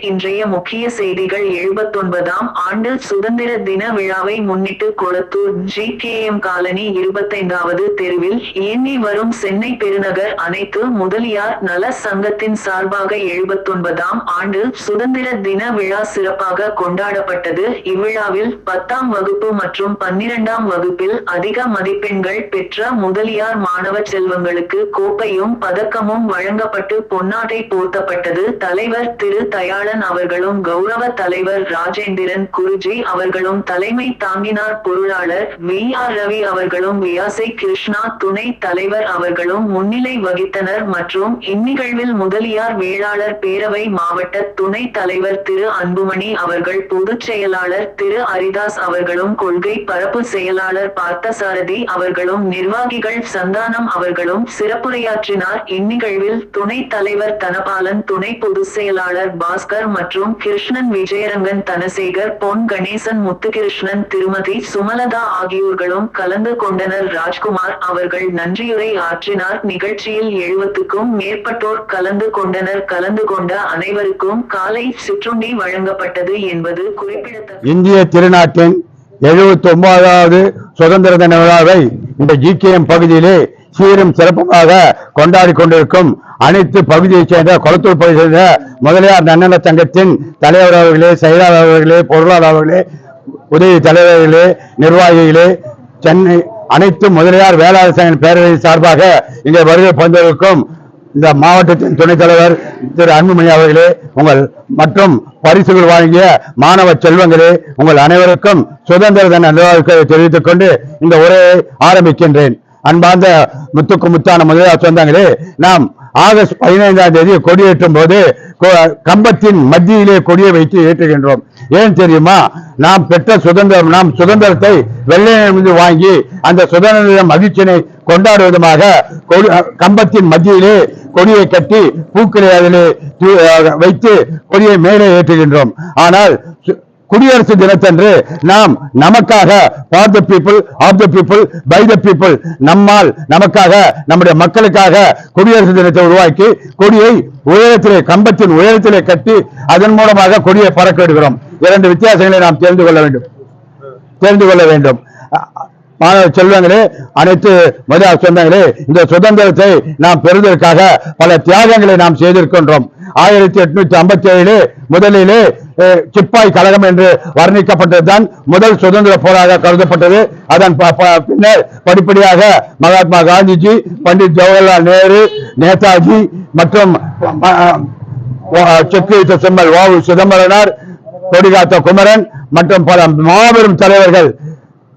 இன்றைய முக்கிய செய்திகள் எழுபத்தொன்பதாம் ஆண்டு சுதந்திர தின விழாவை முன்னிட்டு Kolathur G K M colony இருபத்தைந்தாவது தெருவில் இயங்கி வரும் சென்னை பெருநகர் அனைத்து முதலியார் நல சங்கத்தின் சார்பாக எழுபத்தொன்பதாம் ஆண்டு சுதந்திர தின விழா சிறப்பாக கொண்டாடப்பட்டது. இவ்விழாவில் பத்தாம் வகுப்பு மற்றும் பன்னிரண்டாம் வகுப்பில் அதிக மதிப்பெண்கள் பெற்ற முதலியார் மாணவ செல்வங்களுக்கு கோப்பையும் பதக்கமும் வழங்கப்பட்டு பொன்னாட்டை போர்த்தப்பட்டது. தலைவர் திரு தயார் தயாளன் அவர்களும் கௌரவ தலைவர் ராஜேந்திரன் குருஜி அவர்களும் தலைமை தாங்கினார் பொருளாளர் வி ஆர் ரவி அவர்களும் வியாசை கிருஷ்ணா துணை தலைவர் அவர்களும் முன்னிலை வகித்தனர் மற்றும் இந்நிகழ்வில் முதலியார் வேளாளர் பேரவை மாவட்ட துணை தலைவர் திரு அன்புமணி அவர்கள் பொதுச் செயலாளர் திரு அரிதாஸ் அவர்களும் கொள்கை பரப்பு செயலாளர் பார்த்தசாரதி அவர்களும் நிர்வாகிகள் சந்தானம் அவர்களும் சிறப்புரையாற்றினார். இந்நிகழ்வில் துணை தலைவர் தனபாலன் துணை பொதுச் செயலாளர் பாஸ்கர் பாஸ்கர் மற்றும் கிருஷ்ணன் விஜயரங்கன் தனசேகர் பொன் கணேசன் முத்துகிருஷ்ணன் திருமதி சுமலதா ஆகியோர்களும் கலந்து கொண்டனர். ராஜ்குமார் அவர்கள் நன்றியுரை ஆற்றினார். நிகழ்ச்சியில் எழுபத்துக்கும் மேற்பட்டோர் கலந்து கொண்டனர். கலந்து கொண்ட அனைவருக்கும் காலை சிற்றுண்டி வழங்கப்பட்டது என்பது குறிப்பிடத்தக்க இந்திய திருநாட்டின் எழுபத்தி ஒன்பதாவது சுதந்திர தின விழாவை இந்த ஜிகேஎம் பகுதியிலே சீரும் சிறப்புமாக கொண்டாடி கொண்டிருக்கும் அனைத்து பகுதியைச் சேர்ந்த கொளத்தூர் பகுதியை சேர்ந்த முதலியார் நன்னல சங்கத்தின் தலைவர் அவர்களே செயலாளர் அவர்களே பொருளாளர் அவர்களே உதவி தலைவர்களே நிர்வாகிகளே சென்னை அனைத்து முதலியார் வேளாண் சங்க பேரவை சார்பாக இங்கே வருகை பந்தவர்களுக்கும் இந்த மாவட்டத்தின் துணைத் தலைவர் திரு அன்புமணி அவர்களே உங்கள் மற்றும் பரிசுகள் வழங்கிய மாணவ செல்வங்களே உங்கள் அனைவருக்கும் சுதந்திர தின நிர்வாகிகளை தெரிவித்துக் கொண்டு இந்த உரையை ஆரம்பிக்கின்றேன். அன்பார்ந்த முத்துக்கு முத்தான முதலியார் சொந்தங்களே நாம் ஆகஸ்ட் பதினைந்தாம் தேதி கொடியேற்றும் போது கொ- கம்பத்தின் மத்தியிலே கொடியை வைத்து ஏற்றுகின்றோம். ஏன் தெரியுமா? நாம் பெற்ற சுதந்திரம் நாம் சுதந்திரத்தை வெள்ளையிலிருந்து வாங்கி அந்த சுதந்திர மகிழ்ச்சியினை கொண்டாடுவதுமாக கொடி- கம்பத்தின் மத்தியிலே கொடியை கட்டி பூக்களை அதிலே தூ- வைத்து கொடியை மேலே ஏற்றுகின்றோம். ஆனால் குடியரசு தினத்தன்று நாம் நமக்காக for the people of the people by the people நம்மால் நமக்காக நம்முடைய மக்களுக்காக குடியரசு தினத்தை உருவாக்கி கொடியை உயரத்திலே கம்பத்தின் உயரத்திலே கட்டி அதன் மூலமாக கொடியை பறக்க விடுகிறோம். இரண்டு வித்தியாசங்களை நாம் தெரிந்து கொள்ள வேண்டும். தெரிந்து கொள்ள வேண்டும். மாணவ செல்வங்களே அனைத்து மத சொந்தங்களே இந்த சுதந்திரத்தை நாம் பெறுவதற்காக பல தியாகங்களை நாம் செய்திருக்கின்றோம். ஆயிரத்தி எட்நூத்தி ஐம்பத்தி ஏழு முதலிலே சிப்பாய் கழகம் என்று வர்ணிக்கப்பட்டதுதான் முதல் சுதந்திர போராக கருதப்பட்டது. அதன் பின்னர் படிப்படியாக மகாத்மா காந்திஜி பண்டிட் ஜவஹர்லால் நேரு நேதாஜி மற்றும் ம- செக்கு செம்மல் வாவு சிதம்பரனார் கொடிகாத்த குமரன் மற்றும் பல மாபெரும் தலைவர்கள்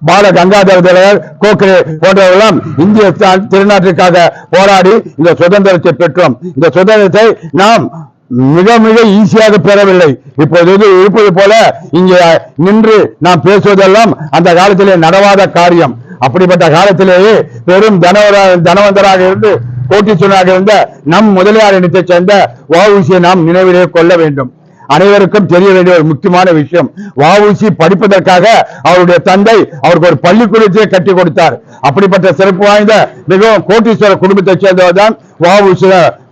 பால கங்காதர தலைவர் கோகலே போன்றவர்களும் இந்திய திருநாட்டிற்காக போராடி இந்த சுதந்திரத்தை பெற்றோம். இந்த சுதந்திரத்தை நாம் மிக மிக ஈஸியாக பெறவில்லை. இப்போது இருப்பது போல இங்கே நின்று நாம் பேசுவதெல்லாம் அந்த காலத்திலே நடவாத காரியம். அப்படிப்பட்ட காலத்திலேயே பெரும் தனவர தனவந்தராக இருந்து கோட்டீஸ்வரனாக இருந்த நம் முதலியார் இனத்தை சேர்ந்த வஉசியை நாம் நினைவிலே கொள்ள வேண்டும். அனைவருக்கும் தெரிய வேண்டிய ஒரு முக்கியமான விஷயம். வஉசி படிப்பதற்காக அவருடைய தந்தை அவருக்கு ஒரு பள்ளிக்கூடத்தையே கட்டி கொடுத்தார். அப்படிப்பட்ட சிறப்பு வாய்ந்த மிகவும் கோட்டீஸ்வர குடும்பத்தைச் சேர்ந்தவர் தான் வஉசி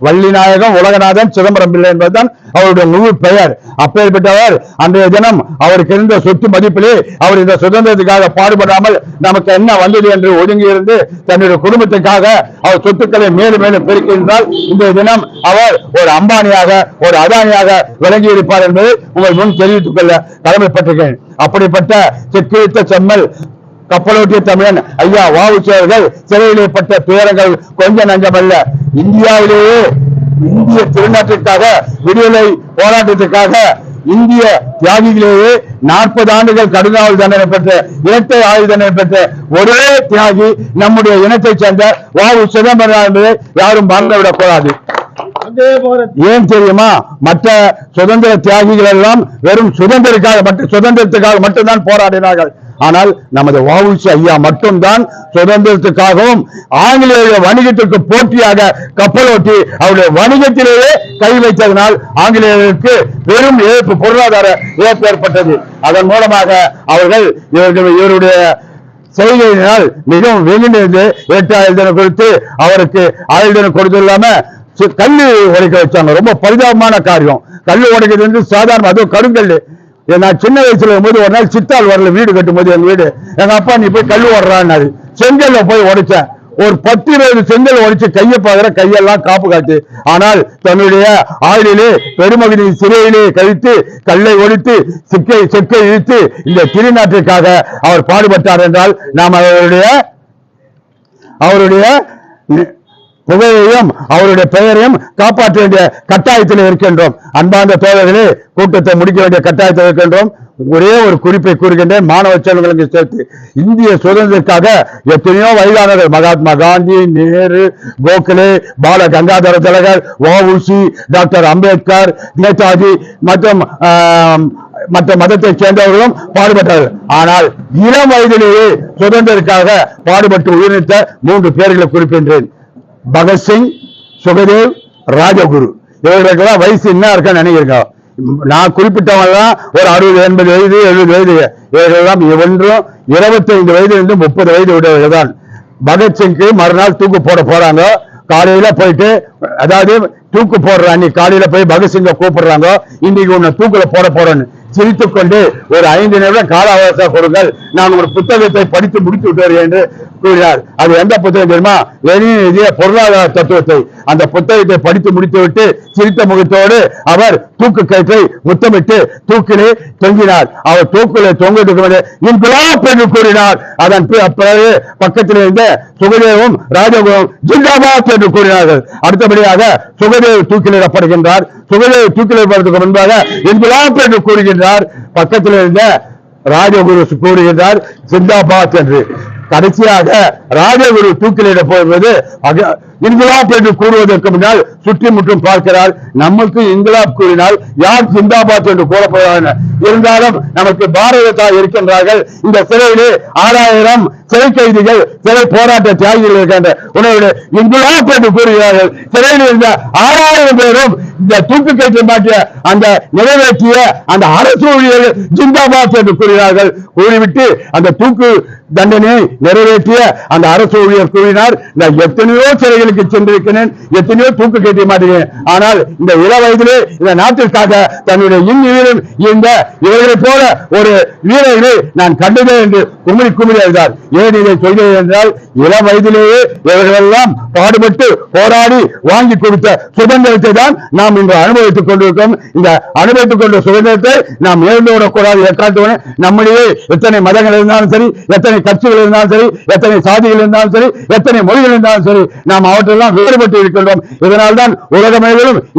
வள்ளிநாயகம் உலகநாதன் சிதம்பரம் பிள்ளை என்பதுதான் அவருடைய முழு பெயர். அப்பேற்பட்டவர் அன்றைய தினம் அவருக்கு இருந்த சொத்து மதிப்பிலே அவர் இந்த சுதந்திரத்துக்காக பாடுபடாமல் நமக்கு என்ன வந்தது என்று ஒதுங்கி இருந்து தன்னுடைய குடும்பத்துக்காக அவர் சொத்துக்களை மேலும் மேலும் பெருக்கின்றால் இந்த தினம் அவர் ஒரு அம்பானியாக ஒரு அதானியாக விளங்கி இருப்பார் என்பதை உங்கள் முன் தெரிவித்துக் கொள்ள கடமைப்பட்டிருக்கேன் அப்படிப்பட்ட செக்கிழித்த செம்மல் கப்பலோட்டிய தமிழன் ஐயா வாவுசி அவர்கள் சிறையிலே பட்ட துயரங்கள் கொஞ்சம் நஞ்சமல்ல. இந்தியாவிலேயே இந்திய திருநாட்டிற்காக விடுதலை போராட்டத்திற்காக இந்திய தியாகிகளிலேயே நாற்பது ஆண்டுகள் கடுங்காவல் தண்டனை பெற்ற இரட்டை ஆயுள் தண்டனை பெற்ற ஒரே தியாகி நம்முடைய இனத்தைச் சேர்ந்த வாவு சிதம்பரம் என்பதை யாரும் மறந்துவிடக் கூடாது. ஏன் தெரியுமா? மற்ற சுதந்திர தியாகிகள் எல்லாம் வெறும் சுதந்திரக்காக மட்டும் சுதந்திரத்துக்காக மட்டும்தான் போராடினார்கள். ஆனால் நமது வாவுசி ஐயா மட்டும்தான் சுதந்திரத்துக்காகவும் ஆங்கிலேய வணிகத்திற்கு போட்டியாக கப்பலோட்டி அவருடைய வணிகத்திலேயே கை வைத்ததனால் ஆங்கிலேயருக்கு பெரும் இழப்பு பொருளாதார இழப்பு ஏற்பட்டது. அதன் மூலமாக அவர்கள் இவர்கள் இவருடைய செய்கையினால் மிகவும் வெகுண்டிருந்து எட்டு ஆயுள் கொடுத்து அவருக்கு ஆயுள் கொடுத்துள்ளாம கல்லு உடைக்க வச்சாங்க. ரொம்ப பரிதாபமான காரியம். கல்லு உடைக்கிறது வந்து சாதாரண அதுவும் கருங்கல்லு. நான் சின்ன வயசுல இருக்கும்போது ஒரு நாள் சித்தாள் வரல வீடு கட்டும் போது எங்க வீடு. எங்க அப்பா நீ போய் கல்லு ஓடுறான்னாரு. செங்கல்ல போய் உடைச்சேன். ஒரு பத்து இருபது செங்கல் உடைச்சு கையை பாக்குற கையெல்லாம் காப்பு காட்டு. ஆனால் தன்னுடைய ஆயுளிலே பெருமகனை சிறையிலே கழித்து கல்லை ஒழித்து சிக்கை செக்கை இழுத்து இந்த திருநாட்டிற்காக அவர் பாடுபட்டார் என்றால் நாம் அவருடைய அவருடைய புகழையும் அவருடைய பெயரையும் காப்பாற்ற வேண்டிய கட்டாயத்தில் இருக்கின்றோம். அன்பார்ந்த தோழர்களே கூட்டத்தை முடிக்க வேண்டிய கட்டாயத்தில் இருக்கின்றோம். ஒரே ஒரு குறிப்பை கூறுகின்றேன் மாணவ செல்வங்களுக்கு சேர்த்து. இந்திய சுதந்திரத்திற்காக எத்தனையோ வயதானவர்கள் மகாத்மா காந்தி நேரு கோகலே பால கங்காதர திலகர் வஉசி டாக்டர் அம்பேத்கர் நேதாஜி மற்றும் மற்ற மதத்தைச் சேர்ந்தவர்களும் பாடுபட்டார்கள். ஆனால் இளம் வயதிலேயே சுதந்திரத்திற்காக பாடுபட்டு உயிரிழந்த மூன்று பேர்களை குறிப்பின்றேன் பகத்சிங் சுகதேவ் ராஜகுரு. இவர்களுக்கெல்லாம் வயசு என்ன இருக்கான்னு நினைக்கிறோம் நான் குறிப்பிட்டவங்கலாம் ஒரு அறுபது எண்பது வயது எழுபது வயது. இவர்களெல்லாம் ஒன்றும் இருபத்தைந்து வயதிலிருந்து முப்பது வயது உடையவர்கள் தான். பகத்சிங்க்கு மறுநாள் தூக்கு போட போறாங்க. காலையில போயிட்டு அதாவது தூக்கு போடுற அன்னைக்கு காலையில போய் பகத்சிங்க கூப்பிடுறாங்க. இன்னைக்கு உன்னை தூக்குல போட போறேன்னு சிரித்துக் கொண்டு ஒரு ஐந்து நிமிடம் கால அவகாசம் கொடுங்கள். நான் ஒரு புத்தகத்தை படித்து முடித்து விட்டு என்று கூறினார். அது எந்த புத்தகம் தெரியுமா? லெனின் எழுதிய பொருளாதார தத்துவத்தை. அந்த புத்தகத்தை படித்து முடித்துவிட்டு சிரித்த முகத்தோடு அவர் தூக்கு கயிற்றை முத்தமிட்டு தூக்கிலே தொங்கினார். அவர் தூக்கிலே தொங்கிட்டு இன்குலாப் என்று கூறினார். அதன் பி- பிறகு பக்கத்தில் இருந்த சுகதேவும் ராஜகுரும் ஜிந்தாபாத் என்று கூறினார்கள். அடுத்தபடியாக சுகதேவ் தூக்கிலிடப்படுகின்றார் சுகதேவ் தூக்கிலிடப்படுவதற்கு முன்பாக இன்குலாப் என்று கூறுகின்றார். பக்கத்தில் இருந்த ராஜகுரு கூறுகின்றார் ஜிந்தாபாத் என்று. கடைசியாக ராஜகுரு தூக்கிலிட போவது இன்குலாப் என்று கூறுவதற்கு முன்னால் சுற்றி முற்றும் பார்க்கிறார். நமக்கு இன்குலாப் கூறினால் யார் ஜிந்தாபாத் என்று கூறப்படுவார்கள் இருந்தாலும் நமக்கு பாரத தாய் இருக்கின்றார்கள். இந்த சிறையிலே ஆறாயிரம் சிறை கைதிகள் சிறை போராட்ட தியாகிகள் இருக்கின்ற உணவு இன்குலாப் என்று கூறுகிறார்கள். சிறையில் இருந்த ஆறாயிரம் பேரும் இந்த தூக்கு கயிற்று மாற்றிய அந்த நிறைவேற்றிய அந்த அரசு ஊழியர்கள் ஜிந்தாபாத் என்று கூறினார்கள் கூறிவிட்டு அந்த தூக்கு தண்டனையை நிறைவேற்றிய அந்த அரசு ஊழியர் கூறினார் இந்த எத்தனையோ சிறைகளுக்கு சென்றிருக்கிறேன். எத்தனையோ தூக்கு கட்டி மாட்டேன். ஆனால் இந்த இள வயதிலே இந்த நாட்டிற்காக தன்னுடைய இன்னுயிரும் இந்த இவர்களைப் போல ஒரு வீரர்களை நான் கண்டதே என்று குமிழி குமிழி எழுதார் ஏன் இதை சொல்கிறேன் என்றால் இள வயதிலேயே இவர்களெல்லாம் பாடுபட்டு போராடி வாங்கி கொடுத்த சுதந்திரத்தை தான் நாம் இன்று அனுபவித்துக் கொண்டிருக்கோம் இந்த அனுபவித்துக் கொண்ட சுதந்திரத்தை நாம் இழந்து விடக்கூடாது எக்காட்டுவன நம்மிடையே எத்தனை மதங்கள் இருந்தாலும் சரி எத்தனை கட்சிகள் இருந்தாலும் சரி எத்தனை சாதிகள் இருந்தாலும் சரி எத்தனை மொழிகள் இருந்தாலும் சரி நாம் அவற்றை அவற்றெல்லாம் வேறுபட்டு இருக்கின்றோம். இதனால் தான்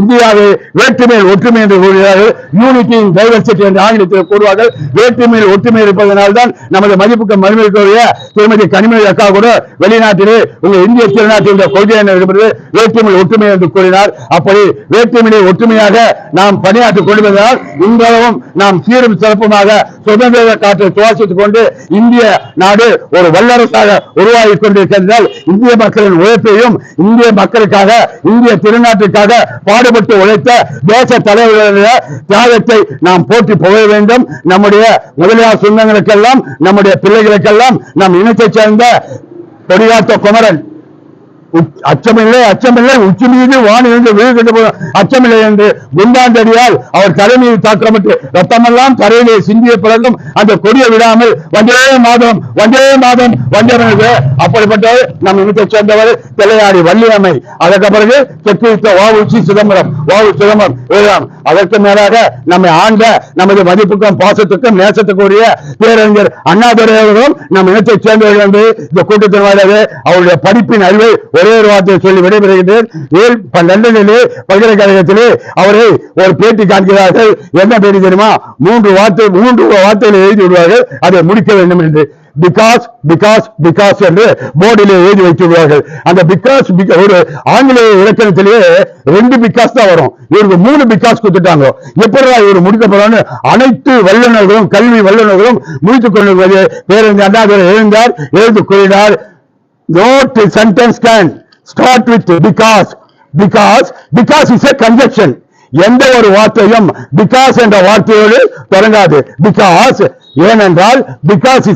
இந்தியாவை வேற்றுமையில் ஒற்றுமை என்று கூறுகிறார்கள். யூனிட்டி டைவர்சிட்டி என்று ஆங்கிலத்தில் கூறுவார்கள். வேற்றுமையில் ஒற்றுமை இருப்பதனால்தான் நமது மதிப்புக்கு மதிப்பிற்குரிய திருமதி கனிமொழி அக்கா கூட வெளிநாட்டிலே உங்க இந்திய திருநாட்டில் கொள்கை என்பது வேற்றுமையில் ஒற்றுமை என்று கூறினார். அப்படி வேற்றுமையை ஒற்றுமையாக நாம் பணியாற்றிக் கொள்வதால் இன்றளவும் நாம் சீரும் சிறப்புமாக சுதந்திர காற்றை சுவாசித்துக் கொண்டு இந்திய நாடு ஒரு வல்லரசாக உருவாகி கொண்டிருக்கின்றால் இந்திய மக்களின் உழைப்பையும் இந்திய மக்களுக்காக இந்திய திருநாட்டிற்காக பாடுபட்டு உழைத்த தேச தலைவர்களுடைய தியாகத்தை நாம் போற்றி புகழ வேண்டும். நம்முடைய முதலியார் சொந்தங்களுக்கெல்லாம் நம்முடைய பிள்ளைகளுக்கெல்லாம் நம் இனத்தைச் சேர்ந்த கொடியாத்த குமரன் அச்சமில்லை அச்சமில்லை உச்சி மீது வானிலிருந்து விழுகின்ற போது அச்சமில்லை என்று குண்டாந்தடியால் அவர் தலைமையில் தாக்கப்பட்டு ரத்தமெல்லாம் தரையிலே சிந்திய பிறகும் அந்த கொடியை விடாமல் வந்தே மாதம் வந்தே மாதம் வந்தவனுக்கு. அப்படிப்பட்டவர் நம் இனத்தை சேர்ந்தவர் திளையாடி வள்ளியம்மை. அதற்கு பிறகு தெற்கு வைத்த வாவுச்சி சிதம்பரம் வாவு சிதம்பரம் இதுதான் அதற்கு மேலாக நம்மை ஆண்ட நமது மதிப்புக்கும் பாசத்துக்கும் நேசத்துக்குரிய பேரறிஞர் அண்ணாதுரை அவர்களும் நம் இனத்தை சேர்ந்தவர்கள் என்று இந்த கூட்டத்தின் வாயிலாக அவருடைய படிப்பின் அறிவை ஒரே ஒரு வார்த்தையை சொல்லி விடைபெறுகின்றேன். லண்டனிலே பல்கலைக்கழகத்திலே அவரை ஒரு பேட்டி காண்கிறார்கள். என்ன பேட்டி தெரியுமா? மூன்று வார்த்தை மூன்று வார்த்தைகளை எழுதி விடுவார்கள். அதை முடிக்க வேண்டும் என்று. பிகாஸ் பிகாஸ் பிகாஸ் என்று போர்டிலே எழுதி வைத்துள்ளார்கள். அந்த பிகாஸ் ஒரு ஆங்கிலேய இலக்கணத்திலேயே ரெண்டு பிகாஸ் தான் வரும். இவருக்கு மூணு பிகாஸ் கொடுத்துட்டாங்க. எப்படிடா இவர் முடிக்க போறான்னு அனைத்து வல்லுநர்களும் கல்வி வல்லுநர்களும் முடித்துக் கொண்டிருப்பது. பேருந்து அண்ணாதுரை எழுந்தார் எழுந்து கூறினார். Note sentence can start with because because because is a conjunction எந்த ஒரு வார்த்தையும் because என்ற வார்த்தையோடு தொடங்காது because ஏனென்றால் பிகாஸ்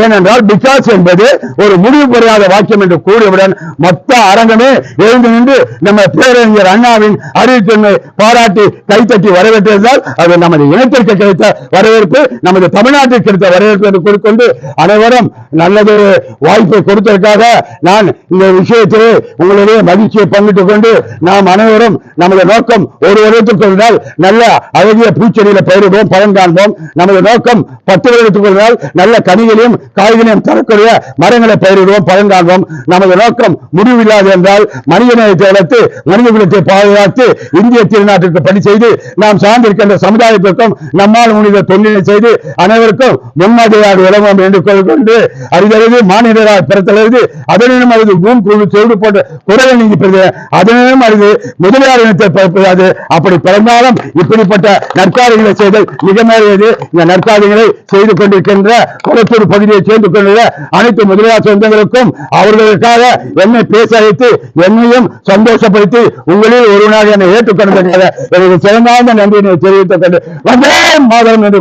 ஏனென்றால் பிகாஸ் என்பது ஒரு முடிவு பெறாத வாக்கியம் என்று கூறியவுடன் மொத்த அரங்கமே எழுந்து நின்று நம்ம பேரறிஞர் அண்ணாவின் அறிவித்தன்மை பாராட்டி கைத்தட்டி வரவேற்றிருந்தால் அது நமது இனத்திற்கு கிடைத்த வரவேற்பு நமது தமிழ்நாட்டிற்கு கிடைத்த வரவேற்பு என்று கூறிக்கொண்டு அனைவரும் நல்லதொரு வாய்ப்பை கொடுத்ததற்காக நான் இந்த விஷயத்திலே உங்களுடைய மகிழ்ச்சியை பங்கிட்டுக் கொண்டு நாம் அனைவரும் நமது நோக்கம் ஒரு வருடத்துக்கு நல்ல அழகிய பூச்செடியில பயிரிடுவோம் பலன் காண்போம். நமது நோக்கம் பத்து வருடத்துக்கு ஒரு நாள் நல்ல கனிகளையும் காய்களையும் தரக்கூடிய மரங்களை பயிரிடுவோம் பழங்காண்போம். நமது நோக்கம் முடிவில்லாது என்றால் மனிதநேயத்தை வளர்த்து மனித குலத்தை பாதுகாத்து இந்திய திருநாட்டிற்கு பணி செய்து நாம் சார்ந்திருக்கின்ற சமுதாயத்திற்கும் நம்மால் முடிந்த தொண்டினை செய்து அனைவருக்கும் முன்மாதிரியாக விளம்பரம் என்று கொண்டு அறிதறிது மாநிலராக பிறத்தளது அதனிடம் அறிந்து பூம் குழு செவிடு போன்ற குரலை நீங்கி அதனிடம் அறிந்து முதலியார் இனத்தை பிறப்பதாது அப்படி பிறந்தாலும் இப்படிப்பட்ட நற்காரியங்களை செய்தல் மிக மேறியது இந்த நற்காரியங்களை செய்து கொண்டிருக்கின்ற கொலத்தூர் பகுதியை சேர்ந்து கொண்டுள்ள அனைத்து முதலியார் சொந்தங்களுக்கும் அவர்களுக்காக என்னை பேச வைத்து என்னையும் சந்தோஷப்படுத்தி உங்களில் ஒருவனாக என்னை ஏற்றுக்கொண்டதற்காக எனக்கு சிறந்த நன்றியினை தெரிவித்துக் கொண்டு வந்தே மாதம் என்று